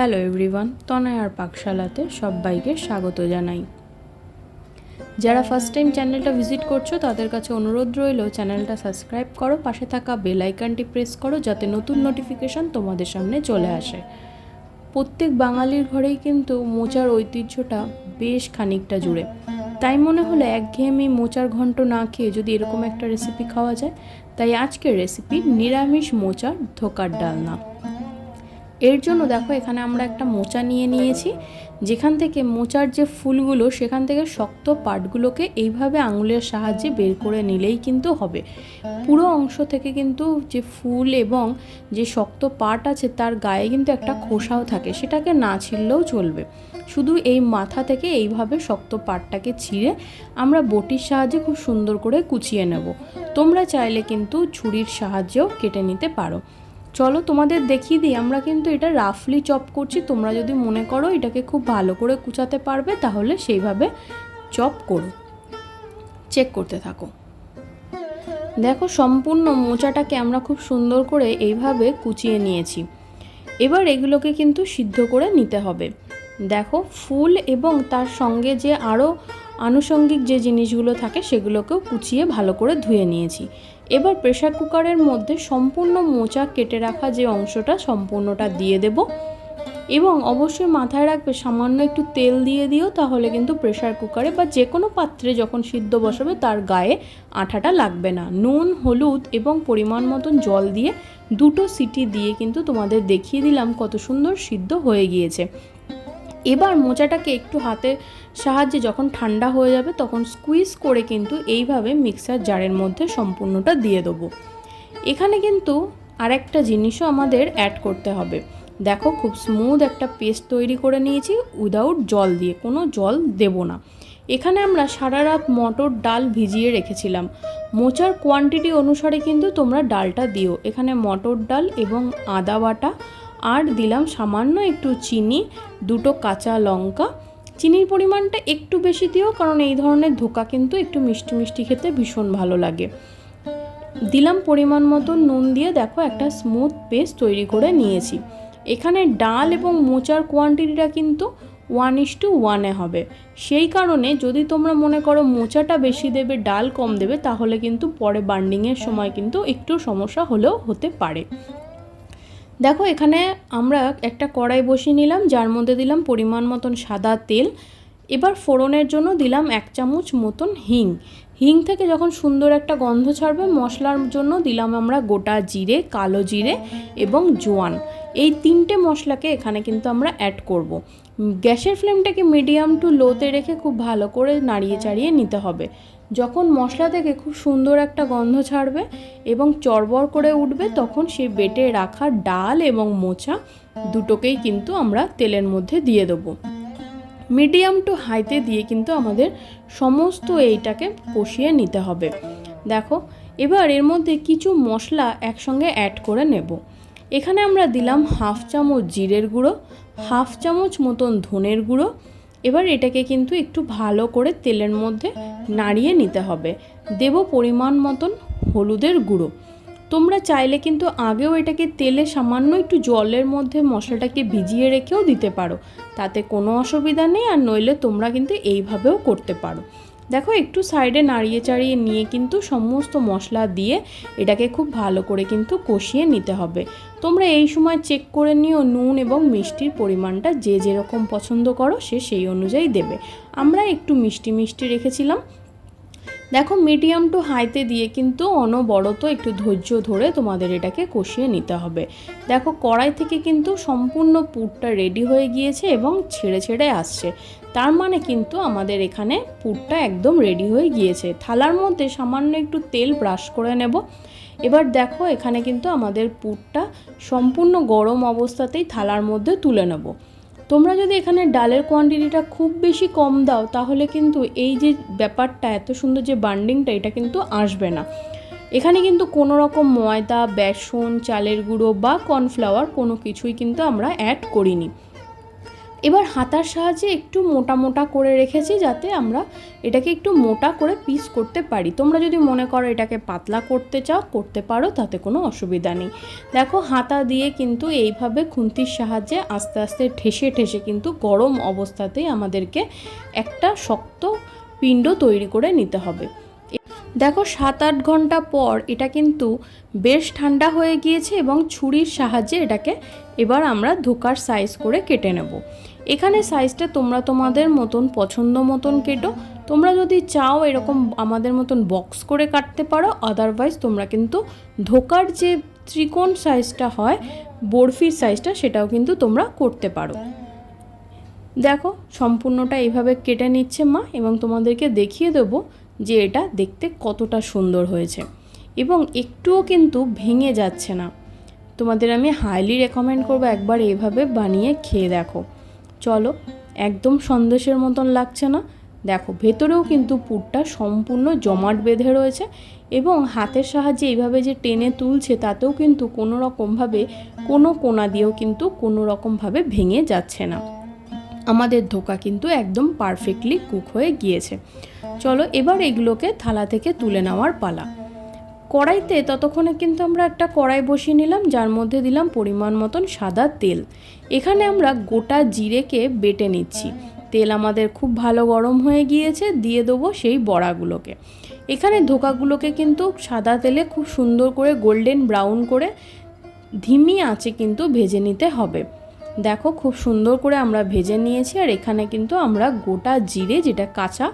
Hello everyone তনয়ার পাকশালাতে সবাইকে স্বাগত জানাই। যারা ফার্স্ট টাইম চ্যানেলটা ভিজিট করছ, তাদের কাছে অনুরোধ রইল চ্যানেলটা সাবস্ক্রাইব করো, পাশে থাকা বেল আইকনটি প্রেস করো, যাতে নতুন নোটিফিকেশন তোমাদের সামনে চলে আসে। প্রত্যেক বাঙালির ঘরেই কিন্তু মোচার ঐতিহ্যটা বেশ খানিকটা জুড়ে। তাই মনে হলো একঘেয়েমি মোচার ঘন্ট না খেয়ে যদি এরকম একটা রেসিপি খাওয়া যায়, তাই আজকের রেসিপি নিরামিষ মোচার ধোকার ডালনা। এর জন্য দেখো এখানে আমরা একটা মোচা নিয়ে নিয়েছি। যেখান থেকে মোচার যে ফুলগুলো, সেখান থেকে শক্ত পাটগুলোকে এইভাবে আঙুলের সাহায্যে বের করে নিলেই কিন্তু হবে। পুরো অংশ থেকে কিন্তু যে ফুল এবং যে শক্ত পাট আছে, তার গায়ে কিন্তু একটা খোসাও থাকে। সেটাকে না ছিঁড়লেও চলবে। শুধু এই মাথা থেকে এইভাবে শক্ত পাটটাকে ছিঁড়ে আমরা বটির সাহায্যে খুব সুন্দর করে কুচিয়ে নেব। তোমরা চাইলে কিন্তু ছুরির সাহায্যেও কেটে নিতে পারো। চলো তোমাদের দেখিয়ে দিই, আমরা কিন্তু এটা রাফলি চপ করছি, তোমরা যদি মনে করো এটাকে খুব ভালো করে কুচাতে পারবে, তাহলে সেইভাবে চপ করো। চেক করতে থাকো। দেখো সম্পূর্ণ মোচাটাকে আমরা খুব সুন্দর করে এইভাবে কুচিয়ে নিয়েছি। এবার এগুলোকে কিন্তু সিদ্ধ করে নিতে হবে। দেখো ফুল এবং তার সঙ্গে যে আরও আনুষঙ্গিক যে জিনিসগুলো থাকে সেগুলোকেও কুচিয়ে ভালো করে ধুয়ে নিয়েছি। এবার প্রেশার কুকারের মধ্যে সম্পূর্ণ মোচা কেটে রাখা যে অংশটা সম্পূর্ণটা দিয়ে দেব এবং অবশ্যই মাথায় রাখবে সামান্য একটু তেল দিয়ে দিও তাহলে কিন্তু প্রেশার কুকারে বা যে কোনো পাত্রে যখন সিদ্ধ বসাবে তার গায়ে আঠাটা লাগবে না। নুন, হলুদ এবং পরিমাণ মতন জল দিয়ে দুটো সিটি দিয়ে কিন্তু তোমাদের দেখিয়ে দিলাম কত সুন্দর সিদ্ধ হয়ে গিয়েছে। এবার মোচাটাকে একটু হাতের সাহায্যে যখন ঠান্ডা হয়ে যাবে তখন স্কুইজ করে কিন্তু এইভাবে মিক্সার জারের মধ্যে সম্পূর্ণটা দিয়ে দেবো। এখানে কিন্তু আরেকটা জিনিসও আমাদের অ্যাড করতে হবে। দেখো খুব স্মুথ একটা পেস্ট তৈরি করে নিয়েছি উইদাউট জল দিয়ে, কোনো জল দেব না। এখানে আমরা সারা রাত মটর ডাল ভিজিয়ে রেখেছিলাম। মোচার কোয়ান্টিটি অনুসারে কিন্তু তোমরা ডালটা দিও। এখানে মটর ডাল এবং আদা বাটা আর দিলাম সামান্য একটু চিনি, দুটো কাঁচা লঙ্কা। চিনির পরিমাণটা একটু বেশি দিও, কারণ এই ধরনের ধোকা কিন্তু একটু মিষ্টি মিষ্টি খেতে ভীষণ ভালো লাগে। দিলাম পরিমাণ মতো নুন দিয়ে দেখো একটা স্মুথ পেস্ট তৈরি করে নিয়েছি। এখানে ডাল এবং মোচার কোয়ান্টিটিটা কিন্তু ওয়ান ইস টু ওয়ানে হবে। সেই কারণে যদি তোমরা মনে করো মোচাটা বেশি দেবে, ডাল কম দেবে, তাহলে কিন্তু পরে বার্নিংয়ের সময় কিন্তু একটু সমস্যা হলেও হতে পারে। দেখো, এখানে আমরা একটা কড়াই বসিয়ে নিলাম, যার মধ্যে দিলাম পরিমাণ মতন সাদা তেল। এবার ফোড়নের জন্য দিলাম এক চামচ মতন হিং। হিং থেকে যখন সুন্দর একটা গন্ধ ছাড়বে, মশলার জন্য দিলাম আমরা গোটা জিরে, কালো জিরে এবং জোয়ান। এই তিনটে মশলাকে এখানে কিন্তু আমরা অ্যাড করব। গ্যাসের ফ্লেমটাকে মিডিয়াম টু লোতে রেখে খুব ভালো করে নাড়িয়ে চাড়িয়ে নিতে হবে। যখন মশলা থেকে খুব সুন্দর একটা গন্ধ ছাড়বে এবং চড়বড় করে উঠবে, তখন সেই বেটে রাখা ডাল এবং মোচা দুটোকেই কিন্তু আমরা তেলের মধ্যে দিয়ে দেবো। মিডিয়াম টু হাইতে দিয়ে কিন্তু আমাদের সমস্ত এইটাকে কষিয়ে নিতে হবে। দেখো, এবার এর মধ্যে কিছু মশলা একসঙ্গে অ্যাড করে নেব। এখানে আমরা দিলাম হাফ চামচ জিরের গুঁড়ো, হাফ চামচ মতন ধনের গুঁড়ো। এবার এটাকে কিন্তু একটু ভালো করে তেলের মধ্যে নাড়িয়ে নিতে হবে। দেব পরিমাণ মতন হলুদের গুঁড়ো। তোমরা চাইলে কিন্তু আগেও এটাকে তেলে সামান্য একটু জলের মধ্যে মশলাটাকে ভিজিয়ে রেখেও দিতে পারো। তাতে কোনো অসুবিধা নেই আর নইলে তোমরা কিন্তু এইভাবেও করতে পারো। দেখো, একটু সাইডে নাড়িয়ে চাড়িয়ে নিয়ে কিন্তু সমস্ত মশলা দিয়ে এটাকে খুব ভালো করে কিন্তু কষিয়ে নিতে হবে। তোমরা এই সময় চেক করে নিও নুন এবং মিষ্টির পরিমাণটা, যে যেরকম পছন্দ করো সে সেই অনুযায়ী দেবে। আমরা একটু মিষ্টি মিষ্টি রেখেছিলাম। দেখো মিডিয়াম টু হাইতে দিয়ে কিন্তু অনবরত একটু ধৈর্য ধরে তোমাদের এটাকে কষিয়ে নিতে হবে। দেখো, কড়াই থেকে কিন্তু সম্পূর্ণ পুরটা রেডি হয়ে গিয়েছে এবং ছেড়ে ছেড়ে আসছে। তার মানে কিন্তু আমাদের এখানে পুরটা একদম রেডি হয়ে গিয়েছে। থালার মধ্যে সামান্য একটু তেল ব্রাশ করে নেব। এবার দেখো এখানে কিন্তু আমাদের পুরটা সম্পূর্ণ গরম অবস্থাতেই থালার মধ্যে তুলে নেব। তোমরা যদি এখানে ডালের কোয়ান্টিটিটা খুব বেশি কম দাও, তাহলে কিন্তু এই যে ব্যাপারটা, এত সুন্দর যে বান্ডিংটা এটা কিন্তু আসবে না। এখানে কিন্তু কোনো রকম ময়দা, বেসন, চালের গুঁড়ো বা কর্নফ্লাওয়ার কোনো কিছুই কিন্তু আমরা অ্যাড করিনি। এবার হাতার সাহায্যে একটু মোটা মোটা করে রেখেছি যাতে আমরা এটাকে একটু মোটা করে পিস করতে পারি। তোমরা যদি মনে করো এটাকে পাতলা করতে চাও, করতে পারো, তাতে কোনো অসুবিধা নেই। দেখো, হাতা দিয়ে কিন্তু এইভাবে খুন্তির সাহায্যে আস্তে আস্তে ঠেসে ঠেসে কিন্তু গরম অবস্থাতেই আমাদেরকে একটা শক্ত পিণ্ড তৈরি করে নিতে হবে। দেখো, সাত আট ঘণ্টা পর এটা কিন্তু বেশ ঠান্ডা হয়ে গিয়েছে এবং ছুরির সাহায্যে এটাকে এবার আমরা ধোকার সাইজ করে কেটে নেব। এখানে সাইজটা তোমরা তোমাদের মতন, পছন্দ মতন কেটো। তোমরা যদি চাও এরকম আমাদের মতন বক্স করে কাটতে পারো আদারওয়াইজ তোমরা কিন্তু ধোকার যে ত্রিকোণ সাইজটা হয়, বরফির সাইজটা সেটাও কিন্তু তোমরা করতে পারো। দেখো, সম্পূর্ণটা এইভাবে কেটে নিচ্ছে মা, এবং তোমাদেরকে দেখিয়ে দেবো যে এটা দেখতে কতটা সুন্দর হয়েছে। এবং একটুও কিন্তু ভেঙে যাচ্ছে না। তোমাদের আমি হাইলি রেকমেন্ড করব একবার এইভাবে বানিয়ে খেয়ে দেখো। চলো, একদম সন্দেশের মতন লাগছে না। দেখো, ভেতরেও কিন্তু পুরটা সম্পূর্ণ জমাট বেঁধে রয়েছে এবং হাতের সাহায্যে এইভাবে যে টেনে তুলছে, তাতেও কিন্তু কোনো রকমভাবে, কোনো কোনা দিয়েও কিন্তু কোনো রকমভাবে ভেঙে যাচ্ছে না। আমাদের ধোকা কিন্তু একদম পারফেক্টলি কুক হয়ে গিয়েছে। চলো, এবার এগুলোকে থালা থেকে তুলে নেওয়ার পালা। কড়াইতে ততক্ষণে কিন্তু আমরা একটা কড়াই বসিয়ে নিলাম, যার মধ্যে দিলাম পরিমাণ মতন সাদা তেল। এখানে আমরা গোটা জিরেকে বেটে নিচ্ছি। তেল আমাদের খুব ভালো গরম হয়ে গিয়েছে, দিয়ে দেবো সেই বড়াগুলোকে। এখানে ধোকাগুলোকে কিন্তু সাদা তেলে খুব সুন্দর করে গোল্ডেন ব্রাউন করে ধিমি আঁচে কিন্তু ভেজে নিতে হবে। দেখো খুব সুন্দর করে আমরা ভেজে নিয়েছি, আর এখানে কিন্তু আমরা গোটা জিরে, যেটা কাঁচা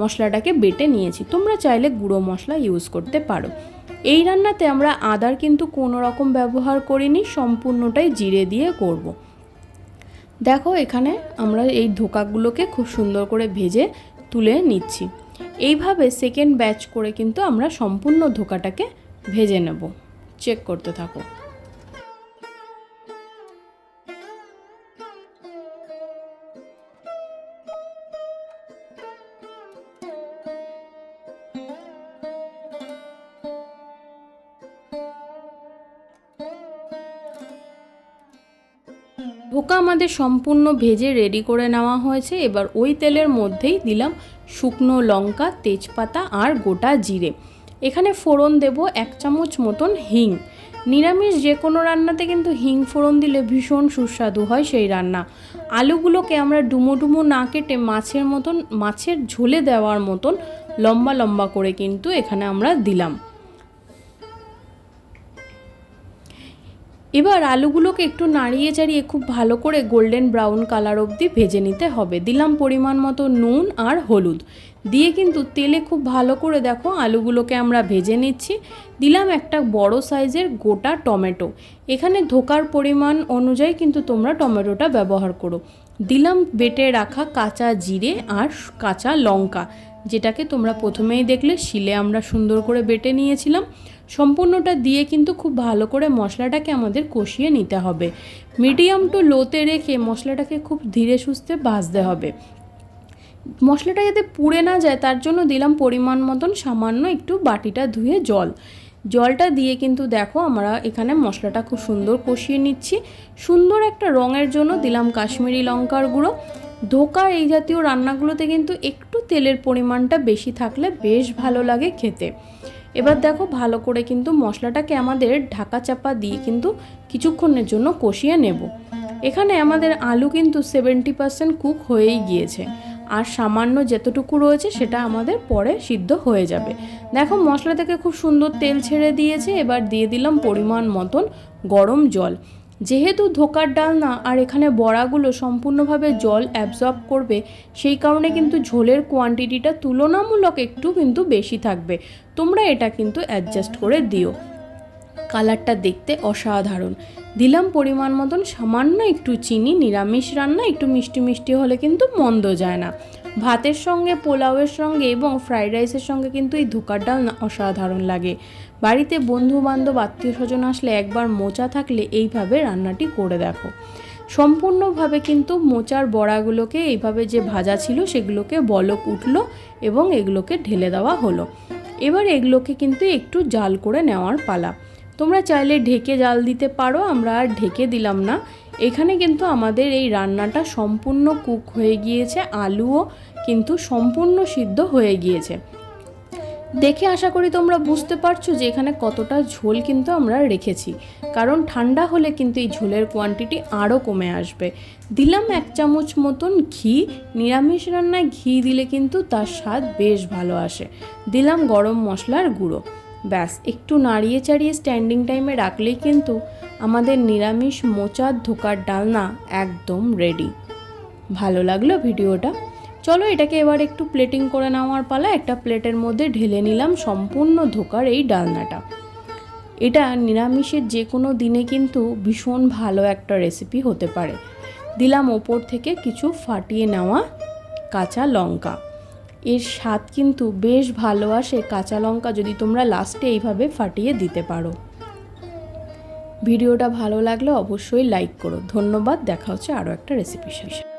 মশলাটাকে বেটে নিয়েছি। তোমরা চাইলে গুঁড়ো মশলা ইউজ করতে পারো। এই রান্নাতে আমরা আদার কিন্তু কোনো রকম ব্যবহার করিনি, সম্পূর্ণটাই জিরে দিয়ে করব। দেখো এখানে আমরা এই ধোকাগুলোকে খুব সুন্দর করে ভেজে তুলে নিচ্ছি। এইভাবে সেকেন্ড ব্যাচ করে কিন্তু আমরা সম্পূর্ণ ধোকাটাকে ভেজে নেব। চেক করতে থাকো। ধোকা আমাদের সম্পূর্ণ ভেজে রেডি করে নেওয়া হয়েছে। এবার ওই তেলের মধ্যেই দিলাম শুকনো লঙ্কা, তেজপাতা আর গোটা জিরে। এখানে ফোড়ন দেব এক চামচ মতন হিং। নিরামিষ যে কোনো রান্নাতে কিন্তু হিং ফোড়ন দিলে ভীষণ সুস্বাদু হয় সেই রান্না। আলুগুলোকে আমরা ডুমো ডুমো না কেটে মাছের মতন, মাছের ঝোলে দেওয়ার মতন লম্বা লম্বা করে কিন্তু এখানে আমরা দিলাম। এবার আলুগুলোকে একটু নাড়িয়ে চাড়িয়ে খুব ভালো করে গোল্ডেন ব্রাউন কালার অবধি ভেজে নিতে হবে। দিলাম পরিমাণ মতো নুন আর হলুদ। দিয়ে কিন্তু তেলে খুব ভালো করে দেখো আলুগুলোকে আমরা ভেজে নিচ্ছি। দিলাম একটা বড় সাইজের গোটা টমেটো। এখানে ধোকার পরিমাণ অনুযায়ী কিন্তু তোমরা টমেটোটা ব্যবহার করো। দিলাম বেটে রাখা কাঁচা জিরে আর কাঁচা লঙ্কা। যেটাকে তোমরা প্রথমেই দেখলে, শিলে আমরা সুন্দর করে বেটে নিয়েছিলাম। সম্পূর্ণটা দিয়ে কিন্তু খুব ভালো করে মশলাটাকে আমাদের কষিয়ে নিতে হবে। মিডিয়াম টু লোতে রেখে মশলাটাকে খুব ধীরে সুস্থে ভাজতে হবে। মশলাটা যাতে পুড়ে না যায়, তার জন্য দিলাম পরিমাণ মতন সামান্য একটু বাটিটা ধুয়ে জল। জলটা দিয়ে কিন্তু দেখো আমরা এখানে মশলাটা খুব সুন্দর কষিয়ে নিচ্ছি। সুন্দর একটা রঙের জন্য দিলাম কাশ্মীরি লঙ্কার গুঁড়ো। ধোকা এই জাতীয় রান্নাগুলোতে কিন্তু একটু তেলের পরিমাণটা বেশি থাকলে বেশ ভালো লাগে খেতে। এবার দেখো ভালো করে কিন্তু মশলাটাকে আমাদের ঢাকা চাপা দিয়ে কিন্তু কিছুক্ষণের জন্য কষিয়ে নেব। এখানে আমাদের আলু কিন্তু সেভেন্টি পার্সেন্ট কুক হয়েই গিয়েছে। আর সামান্য যতটুকু রয়েছে সেটা আমাদের পরে সিদ্ধ হয়ে যাবে। দেখো মশলা থেকে খুব সুন্দর তেল ছেড়ে দিয়েছে, এবার দিয়ে দিলাম পরিমাণ মতন গরম জল। যেহেতু ধোকার ডাল না, আর এখানে বড়াগুলো সম্পূর্ণভাবে জল অ্যাবজর্ব করবে, সেই কারণে কিন্তু ঝোলের কোয়ান্টিটিটা তুলনামূলক একটু কিন্তু বেশি থাকবে। তোমরা এটা কিন্তু অ্যাডজাস্ট করে দিও। কালারটা দেখতে অসাধারণ। দিলাম পরিমাণ মতন সামান্য একটু চিনি, নিরামিষ রান্না, একটু মিষ্টি মিষ্টি হলে কিন্তু মন্দ যায় না। ভাতের সঙ্গে, পোলাওয়ের সঙ্গে এবং ফ্রাইড রাইসের সঙ্গে কিন্তু এই ধোকার ডাল অসাধারণ লাগে। বাড়িতে বন্ধু বান্ধব আত্মীয় স্বজন আসলে একবার মোচা থাকলে এইভাবে রান্নাটি করে দেখো। সম্পূর্ণভাবে কিন্তু মোচার বড়াগুলোকে এইভাবে যে ভাজা ছিল সেগুলোকে বলক উঠল এবং এগুলোকে ঢেলে দেওয়া হলো। এবার এগুলোকে কিন্তু একটু জাল করে নেওয়ার পালা। তোমরা চাইলে ঢেকে জাল দিতে পারো, আমরা আর ঢেকে দিলাম না। এখানে কিন্তু আমাদের এই রান্নাটা সম্পূর্ণ কুক হয়ে গিয়েছে, আলুও কিন্তু সম্পূর্ণ সিদ্ধ হয়ে গিয়েছে। দেখে আশা করি তোমরা বুঝতে পারছ যে এখানে কতটা ঝোল কিন্তু আমরা রেখেছি। কারণ ঠান্ডা হলে কিন্তু এই ঝোলের কোয়ান্টিটি আরও কমে আসবে। দিলাম এক চামচ মতন ঘি। নিরামিষ রান্নায় ঘি দিলে কিন্তু তার স্বাদ বেশ ভালো আসে। দিলাম গরম মশলার গুঁড়ো। ব্যাস, একটু নাড়িয়ে চাড়িয়ে স্ট্যান্ডিং টাইমে রাখলেই কিন্তু আমাদের নিরামিষ মোচার ধোকার ডালনা একদম রেডি ভালো লাগল ভিডিওটা। চলো এটাকে এবার একটু প্লেটিং করে নেওয়ার পালা, একটা প্লেটের মধ্যে ঢেলে নিলাম সম্পূর্ণ ধোকার এই ডালনাটা। এটা নিরামিষের যে কোনো দিনে কিন্তু ভীষণ ভালো একটা রেসিপি হতে পারে। দিলাম ওপর থেকে কিছু ফাটিয়ে নেওয়া কাঁচা লঙ্কা। এর স্বাদ কিন্তু বেশ ভালো আসে, কাঁচা লঙ্কা যদি তোমরা লাস্টে এইভাবে ফাটিয়ে দিতে পারো। ভিডিওটা ভালো লাগলে অবশ্যই লাইক করো। ধন্যবাদ, দেখা হচ্ছে আরও একটা রেসিপির সাথে